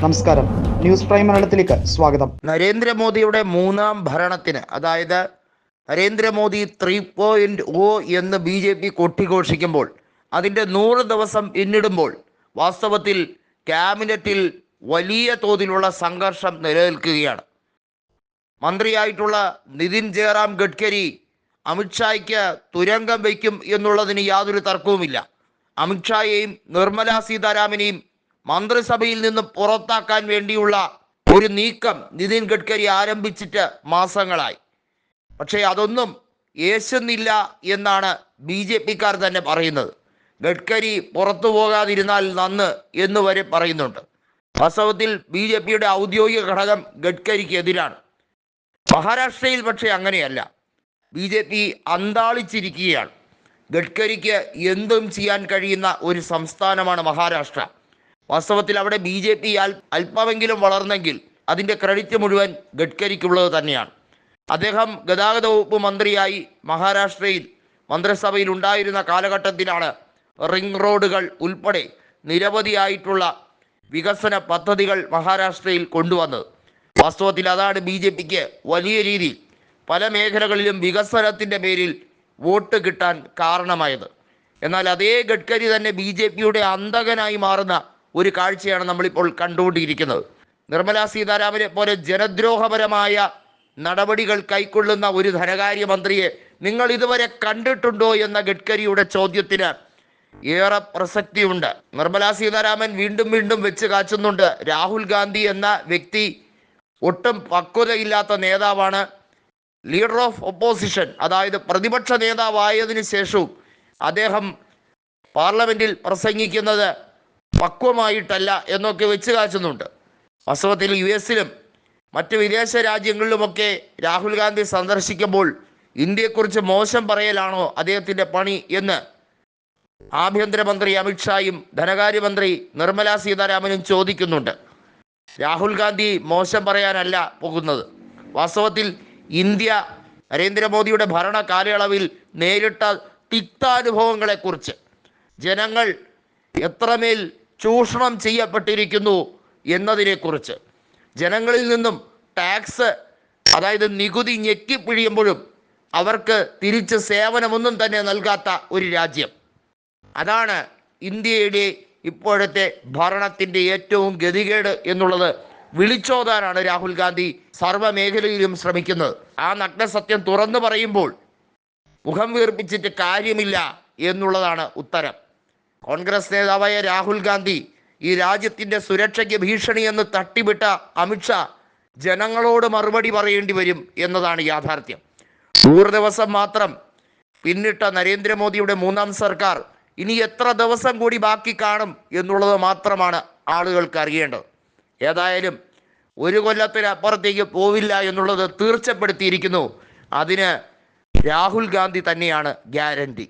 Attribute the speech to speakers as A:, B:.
A: നമസ്കാരം. News prime മലയാളത്തിലേക്ക് സ്വാഗതം.
B: നരേന്ദ്രമോദിയുടെ മൂന്നാം ഭരണത്തിന് അതായത് നരേന്ദ്രമോദി ത്രീ പോയിന്റ് ഒ എന്ന് ബി ജെ പി കൊട്ടിഘോഷിക്കുമ്പോൾ അതിന്റെ നൂറ് ദിവസം പിന്നിടുമ്പോൾ വാസ്തവത്തിൽ ക്യാബിനറ്റിൽ വലിയ തോതിലുള്ള സംഘർഷം നിലനിൽക്കുകയാണ്. മന്ത്രിയായിട്ടുള്ള നിതിൻ ജയറാം ഗഡ്കരി അമിത്ഷായ്ക്ക് തുരങ്കം വയ്ക്കും എന്നുള്ളതിന് യാതൊരു തർക്കവുമില്ല. അമിത്ഷായെയും നിർമ്മലാ സീതാരാമനെയും മന്ത്രിസഭയിൽ നിന്ന് പുറത്താക്കാൻ വേണ്ടിയുള്ള ഒരു നീക്കം നിതിൻ ഗഡ്കരി ആരംഭിച്ചിട്ട് മാസങ്ങളായി. പക്ഷേ അതൊന്നും യേശുന്നില്ല എന്നാണ് ബി ജെ പിക്കാർ തന്നെ പറയുന്നത്. ഗഡ്കരി പുറത്തു പോകാതിരുന്നാൽ നന്ന് എന്ന് വരെ പറയുന്നുണ്ട്. വാസ്തവത്തിൽ ബി ജെ പിയുടെ ഔദ്യോഗിക ഘടകം ഗഡ്കരിക്ക് എതിരാണ് മഹാരാഷ്ട്രയിൽ പക്ഷേ അങ്ങനെയല്ല. ബി ജെ പി അന്താളിച്ചിരിക്കുകയാണ്. ഗഡ്കരിക്ക് എന്തും ചെയ്യാൻ കഴിയുന്ന ഒരു സംസ്ഥാനമാണ് മഹാരാഷ്ട്ര. വാസ്തവത്തിൽ അവിടെ ബി ജെ പി അല്പമെങ്കിലും വളർന്നെങ്കിൽ അതിന്റെ ക്രെഡിറ്റ് മുഴുവൻ ഗഡ്കരിക്കുള്ളത് തന്നെയാണ്. അദ്ദേഹം ഗതാഗത വകുപ്പ് മന്ത്രിയായി മഹാരാഷ്ട്രയിൽ മന്ത്രിസഭയിൽ ഉണ്ടായിരുന്ന കാലഘട്ടത്തിലാണ് റിംഗ് റോഡുകൾ ഉൾപ്പെടെ നിരവധിയായിട്ടുള്ള വികസന പദ്ധതികൾ മഹാരാഷ്ട്രയിൽ കൊണ്ടുവന്നത്. വാസ്തവത്തിൽ അതാണ് ബി ജെ പിക്ക് വലിയ രീതിയിൽ പല മേഖലകളിലും വികസനത്തിന്റെ പേരിൽ വോട്ട് കിട്ടാൻ കാരണമായത്. എന്നാൽ അതേ ഗഡ്കരി തന്നെ ബി ജെ പിയുടെ അന്തകനായി മാറുന്ന ഒരു കാഴ്ചയാണ് നമ്മളിപ്പോൾ കണ്ടുകൊണ്ടിരിക്കുന്നത്. നിർമ്മലാ സീതാരാമനെ പോലെ ജനദ്രോഹപരമായ നടപടികൾ കൈക്കൊള്ളുന്ന ഒരു ധനകാര്യമന്ത്രിയെ നിങ്ങൾ ഇതുവരെ കണ്ടിട്ടുണ്ടോ എന്ന ഗഡ്കരിയുടെ ചോദ്യത്തിന് ഏറെ പ്രസക്തിയുണ്ട്. നിർമ്മലാ സീതാരാമൻ വീണ്ടും വീണ്ടും വെച്ച് കാച്ചുന്നുണ്ട്. രാഹുൽ ഗാന്ധി എന്ന വ്യക്തി ഒട്ടും പക്വതയില്ലാത്ത നേതാവാണ്. ലീഡർ ഓഫ് ഒപ്പോസിഷൻ അതായത് പ്രതിപക്ഷ നേതാവായതിനു ശേഷവും അദ്ദേഹം പാർലമെന്റിൽ പ്രസംഗിക്കുന്നത് പക്വമായിട്ടല്ല എന്നൊക്കെ വെച്ച് കാച്ചുന്നുണ്ട്. വാസ്തവത്തിൽ യു എസിലും മറ്റ് വിദേശ രാജ്യങ്ങളിലുമൊക്കെ രാഹുൽ ഗാന്ധി സന്ദർശിക്കുമ്പോൾ ഇന്ത്യയെക്കുറിച്ച് മോശം പറയലാണോ അദ്ദേഹത്തിന്റെ പണി എന്ന് ആഭ്യന്തരമന്ത്രി അമിത്ഷായും ധനകാര്യമന്ത്രി നിർമ്മലാ സീതാരാമനും ചോദിക്കുന്നുണ്ട്. രാഹുൽ ഗാന്ധി മോശം പറയാനല്ല പോകുന്നത്. വാസ്തവത്തിൽ ഇന്ത്യ നരേന്ദ്രമോദിയുടെ ഭരണ കാലയളവിൽ നേരിട്ട തിക്താനുഭവങ്ങളെക്കുറിച്ച്. ജനങ്ങൾ എത്രമേൽ ചൂഷണം ചെയ്യപ്പെട്ടിരിക്കുന്നു എന്നതിനെക്കുറിച്ച്. ജനങ്ങളിൽ നിന്നും ടാക്സ് അതായത് നികുതി ഞെക്കിപ്പിഴിയുമ്പോഴും അവർക്ക് തിരിച്ച് സേവനമൊന്നും തന്നെ നൽകാത്ത ഒരു രാജ്യം. അതാണ് ഇന്ത്യയുടെ ഇപ്പോഴത്തെ ഭരണത്തിന്റെ ഏറ്റവും ഗതികേട് എന്നുള്ളത് വിളിച്ചോതാനാണ് രാഹുൽ ഗാന്ധി സർവമേഖലയിലും ശ്രമിക്കുന്നത്. ആ നഗ്നസത്യം തുറന്നു പറയുമ്പോൾ മുഖം വീർപ്പിച്ചിട്ട് കാര്യമില്ല എന്നുള്ളതാണ് ഉത്തരം. കോൺഗ്രസ് നേതാവായ രാഹുൽ ഗാന്ധി ഈ രാജ്യത്തിന്റെ സുരക്ഷയ്ക്ക് ഭീഷണിയെന്ന് തട്ടിവിട്ട അമിത്ഷാ ജനങ്ങളോട് മറുപടി പറയേണ്ടി വരും എന്നതാണ് യാഥാർത്ഥ്യം. നൂറ് ദിവസം മാത്രം പിന്നിട്ട നരേന്ദ്രമോദിയുടെ മൂന്നാം സർക്കാർ ഇനി എത്ര ദിവസം കൂടി ബാക്കി കാണും എന്നുള്ളത് മാത്രമാണ് ആളുകൾക്ക് അറിയേണ്ടത്. ഏതായാലും ഒരു കൊല്ലത്തിനപ്പുറത്തേക്ക് പോവില്ല എന്നുള്ളത് തീർച്ചപ്പെടുത്തിയിരിക്കുന്നു. അതിന് രാഹുൽ ഗാന്ധി തന്നെയാണ് ഗ്യാരണ്ടി.